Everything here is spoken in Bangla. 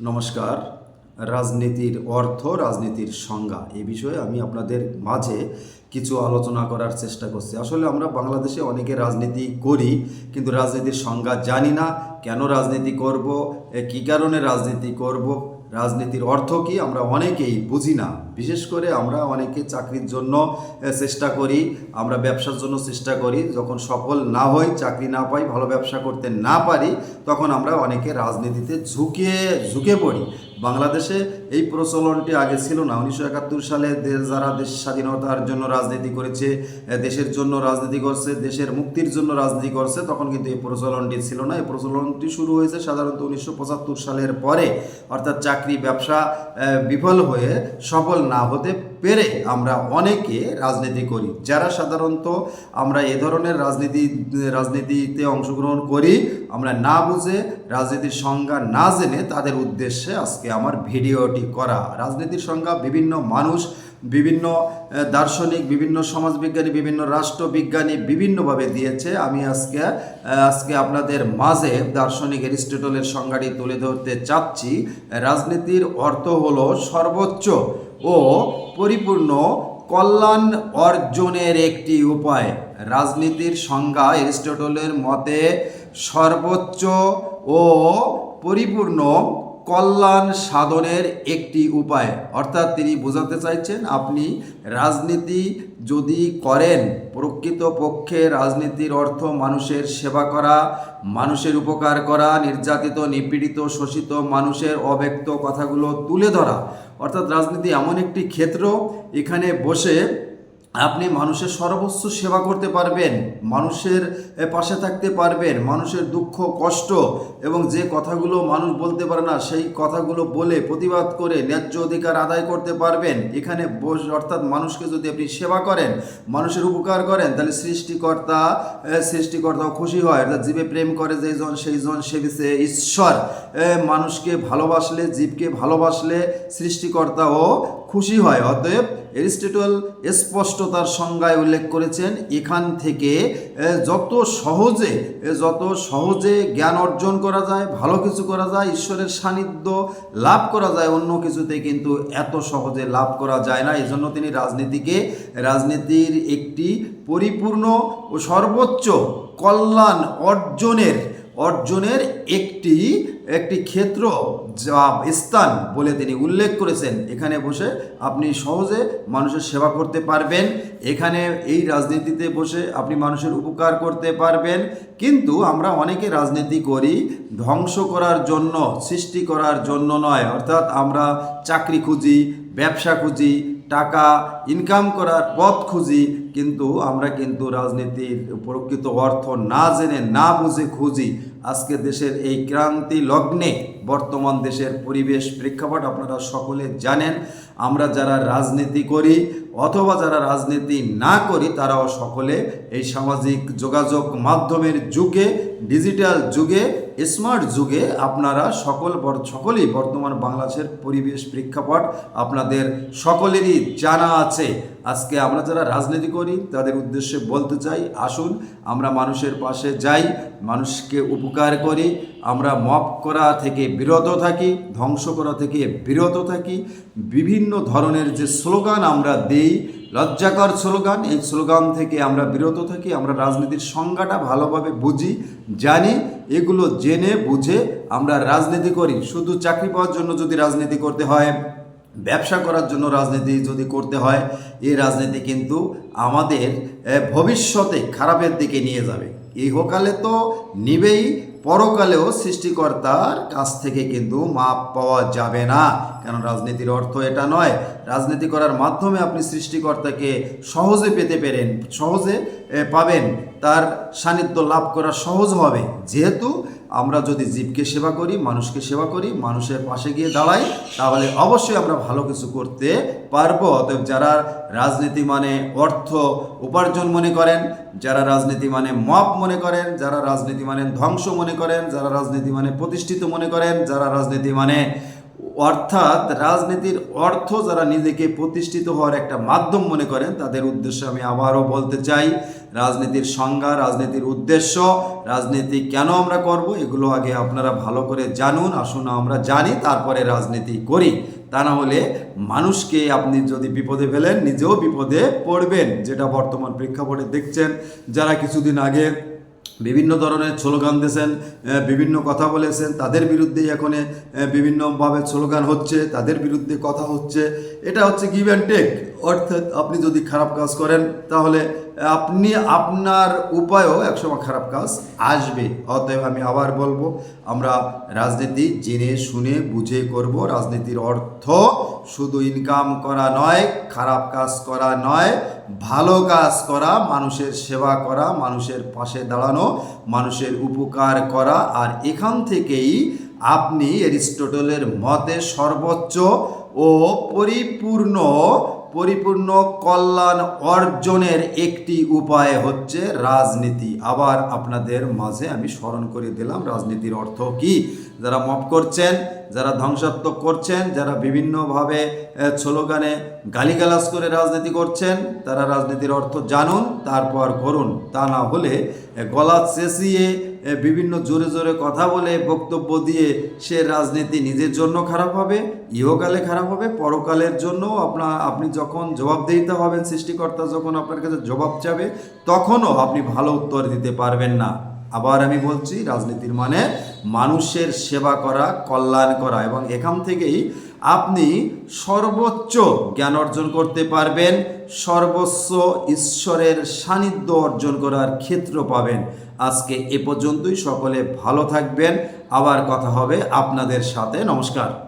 নমস্কার। রাজনীতির অর্থ, রাজনীতির সংজ্ঞা, এ বিষয়ে আমি আপনাদের মাঝে কিছু আলোচনা করার চেষ্টা করছি। আসলে আমরা বাংলাদেশে অনেকে রাজনীতি করি, কিন্তু রাজনীতির সংজ্ঞা জানি না। কেন রাজনীতি করব? কি কারণে রাজনীতি করব? রাজনীতির অর্থ কি আমরা অনেকেই বুঝি না। বিশেষ করে আমরা অনেকে চাকরির জন্য চেষ্টা করি, আমরা ব্যবসার জন্য চেষ্টা করি। যখন সফল না হই, চাকরি না পাই, ভালো ব্যবসা করতে না পারি, তখন আমরা অনেকে রাজনীতিতে ঝুঁকে ঝুঁকে পড়ি। বাংলাদেশে এই প্রচলনটি আগে ছিল না। উনিশশো একাত্তর সালে দেশ যারা দেশ স্বাধীনতার জন্য রাজনীতি করেছে দেশের জন্য রাজনীতি করছে, দেশের মুক্তির জন্য রাজনীতি করছে, তখন কিন্তু এই প্রচলনটি ছিল না। এই প্রচলনটি শুরু হয়েছে সাধারণত উনিশশো পঁচাত্তর সালের পরে। অর্থাৎ চাকরি ব্যবসা বিফল হয়ে সফল না হতে পেরে আমরা অনেকে রাজনীতি করি। যারা সাধারণত আমরা এ ধরনের রাজনীতি, রাজনীতিতে অংশগ্রহণ করি, আমরা না বুঝে রাজনীতির সংজ্ঞা না জেনে তাদের উদ্দেশ্যে আজকে আমার ভিডিওটি করা। রাজনীতির সংজ্ঞা বিভিন্ন মানুষ, বিভিন্ন দার্শনিক, বিভিন্ন সমাজবিজ্ঞানী, বিভিন্ন রাষ্ট্রবিজ্ঞানী বিভিন্নভাবে দিয়েছে। আমি আজকে আজকে আপনাদের মাঝে দার্শনিক এরিস্টটলের সংজ্ঞাটি তুলে ধরতে চাচ্ছি। রাজনীতির অর্থ হলো সর্বোচ্চ ও পরিপূর্ণ কল্যাণ অর্জনের একটি উপায়। রাজনীতির সংজ্ঞা অ্যারিস্টটলের মতে সর্বোচ্চ ও পরিপূর্ণ কল্যাণ সাধনের একটি উপায়। অর্থাৎ তিনি বোঝাতে চাইছেন, আপনি রাজনীতি যদি করেন প্রকৃত পক্ষে রাজনীতির অর্থ মানুষের সেবা করা, মানুষের উপকার করা, নির্যাতিত, নিপীড়িত, শোষিত, মানুষের অব্যক্ত কথাগুলো তুলে ধরা। অর্থাৎ রাজনীতি এমন একটি ক্ষেত্র, এখানে বসে আপনি মানুষের সর্বোচ্চ সেবা করতে পারবেন, মানুষের পাশে থাকতে পারবেন, মানুষের দুঃখ, কষ্ট এবং যে কথাগুলো মানুষ বলতে পারে না, সেই কথাগুলো বলে প্রতিবাদ করে ন্যায্য অধিকার আদায় করতে পারবেন। এখানে বস, অর্থাৎ মানুষকে যদি আপনি সেবা করেন, মানুষের উপকার করেন, তাহলে সৃষ্টিকর্তা সৃষ্টিকর্তাও খুশি হয়। অর্থাৎ জীবে প্রেম করে যেই জন সেই জন সেবিছে ঈশ্বর। মানুষকে ভালোবাসলে, জীবকে ভালোবাসলে সৃষ্টিকর্তাও খুশি হয়। অতএব এরিস্টটল স্পষ্টতার সংজ্ঞায় উল্লেখ করেছেন, এখান থেকে যত সহজে যত সহজে জ্ঞান অর্জন করা যায়, ভালো কিছু করা যায়, ঈশ্বরের সান্নিধ্য লাভ করা যায়, অন্য কিছুতে কিন্তু এত সহজে লাভ করা যায় না। এজন্য তিনি রাজনীতিকে, রাজনীতির একটি পরিপূর্ণ ও সর্বোচ্চ কল্যাণ অর্জনের অর্জনের একটি একটি ক্ষেত্র, যা স্থান বলে তিনি উল্লেখ করেছেন। এখানে বসে আপনি সহজে মানুষের সেবা করতে পারবেন। এখানে এই রাজনীতিতে বসে আপনি মানুষের উপকার করতে পারবেন। কিন্তু আমরা অনেকে রাজনীতি করি ধ্বংস করার জন্য, সৃষ্টি করার জন্য নয়। অর্থাৎ আমরা চাকরি খুঁজি, ব্যবসা খুঁজি, টাকা ইনকাম করার পথ খুঁজি, কিন্তু আমরা কিন্তু রাজনীতির প্রকৃত অর্থ না জেনে, না বুঝে খুঁজি। আজকে দেশের এই ক্রান্তি লগ্নে বর্তমান দেশের পরিবেশ প্রেক্ষাপট আপনারা সকলে জানেন। আমরা যারা রাজনীতি করি অথবা যারা রাজনীতি না করি, তারাও সকলে এই সামাজিক যোগাযোগ মাধ্যমের যুগে, ডিজিটাল যুগে, স্মার্ট যুগে আপনারা সকল সকলেই বর্তমান বাংলাদেশের পরিবেশ প্রেক্ষাপট আপনাদের সকলেরই জানা আছে। আজকে আমরা যারা রাজনীতি করি, তাদের উদ্দেশ্যে বলতে চাই, আসুন আমরা মানুষের পাশে যাই, মানুষকে উপকার করি, আমরা মপ করা থেকে বিরত থাকি, ধ্বংস করা থেকে বিরত থাকি, বিভিন্ন ধরনের যে স্লোগান আমরা দেই, লজ্জাকর স্লোগান, এই স্লোগান থেকে আমরা বিরত থাকি, আমরা রাজনীতির সংজ্ঞাটা ভালোভাবে বুঝি, জানি, এগুলো জেনে, বুঝে আমরা রাজনীতি করি। শুধু চাকরি পাওয়ার জন্য যদি রাজনীতি করতে হয় ব্যবসা করার জন্য রাজনীতি যদি করতে হয়, এই রাজনীতি কিন্তু আমাদের ভবিষ্যতে খারাপের দিকে নিয়ে যাবে। ইহকালে তো নিবেই, পরকালেও সৃষ্টিকর্তার কাছ থেকে কিন্তু মাপ পাওয়া যাবে না। কারণ রাজনীতির অর্থ এটা নয়। রাজনীতি করার মাধ্যমে আপনি সৃষ্টিকর্তাকে সহজে পেতে পেরেন, সহজে পাবেন। তার সান্নিধ্য লাভ করা সহজ হবে। যেহেতু আমরা যদি জীবকে সেবা করি, মানুষকে সেবা করি, মানুষের পাশে গিয়ে দাঁড়াই, তাহলে অবশ্যই আমরা ভালো কিছু করতে পারব। অতএব যারা রাজনীতি মানে অর্থ উপার্জন মনে করেন, যারা রাজনীতি মানে মপ মনে করেন, যারা রাজনীতি মানে ধ্বংস মনে করেন, যারা রাজনীতি মানে প্রতিষ্ঠিত মনে করেন, যারা রাজনীতি মানে অর্থাৎ রাজনীতির অর্থ যারা নিজেকে প্রতিষ্ঠিত হওয়ার একটা মাধ্যম মনে করেন, তাদের উদ্দেশ্যে আমি আবারও বলতে চাই, রাজনীতির সংজ্ঞা, রাজনীতির উদ্দেশ্য, রাজনীতি কেন আমরা করব, এগুলো আগে আপনারা ভালো করে জানুন, আসুন আমরা জানি, তারপরে রাজনীতি করি। তা না হলে মানুষকে আপনি যদি বিপদে ফেলেন, নিজেও বিপদে পড়বেন, যেটা বর্তমান প্রেক্ষাপটে দেখছেন। যারা কিছুদিন আগে বিভিন্ন ধরনের স্লোগান দিয়েছেন বিভিন্ন কথা বলেছেন, তাদের বিরুদ্ধে এখন বিভিন্নভাবে স্লোগান হচ্ছে, তাদের বিরুদ্ধে কথা হচ্ছে। এটা হচ্ছে গিভ অ্যান্ড টেক অর্থাৎ আপনি যদি খারাপ কাজ করেন, তাহলে আপনি আপনার উপায়ও একসময় খারাপ কাজ আসবে। অতএব আমি আবার বলব, আমরা রাজনীতি জেনে শুনে বুঝে করব। রাজনীতির অর্থ শুধু ইনকাম করা নয়, খারাপ কাজ করা নয়, ভালো কাজ করা, মানুষের সেবা করা, মানুষের পাশে দাঁড়ানো, মানুষের উপকার করা, আর এখান থেকেই আপনি এরিস্টটলের মতে সর্বোচ্চ ও পরিপূর্ণ পরিপূর্ণ কল্যাণ অর্জনের একটি উপায় হচ্ছে রাজনীতি। আবার আপনাদের মাঝে আমি স্মরণ করে দিলাম, রাজনীতির অর্থ কি? যারা মপ করছেন যারা ধ্বংসাত্মক করছেন, যারা বিভিন্নভাবে স্লোগানে গালিগালাজ করে রাজনীতি করছেন, তারা রাজনীতির অর্থ জানুন, তারপর করুন। তা না হলে গলা চেঁচিয়ে বিভিন্ন জোরে জোরে কথা বলে বক্তব্য দিয়ে সে রাজনীতি নিজের জন্য খারাপ হবে, ইহকালে খারাপ হবে, পরকালের জন্য আপনার আপনি যখন জবাবদিহিতা হবেন, সৃষ্টিকর্তা যখন আপনার কাছে জবাব চাবে, তখনও আপনি ভালো উত্তর দিতে পারবেন না। আবার আমি বলছি, রাজনীতির মানে মানুষের সেবা করা, কল্যাণ করা। এবং এখান থেকেই আপনি সর্বোচ্চ জ্ঞান অর্জন করতে পারবেন, সর্বোচ্চ ঈশ্বরের সান্নিধ্য অর্জন করার ক্ষেত্র পাবেন। আজকে এ পর্যন্তই, সকলে ভালো থাকবেন। আবার কথা হবে আপনাদের সাথে। নমস্কার।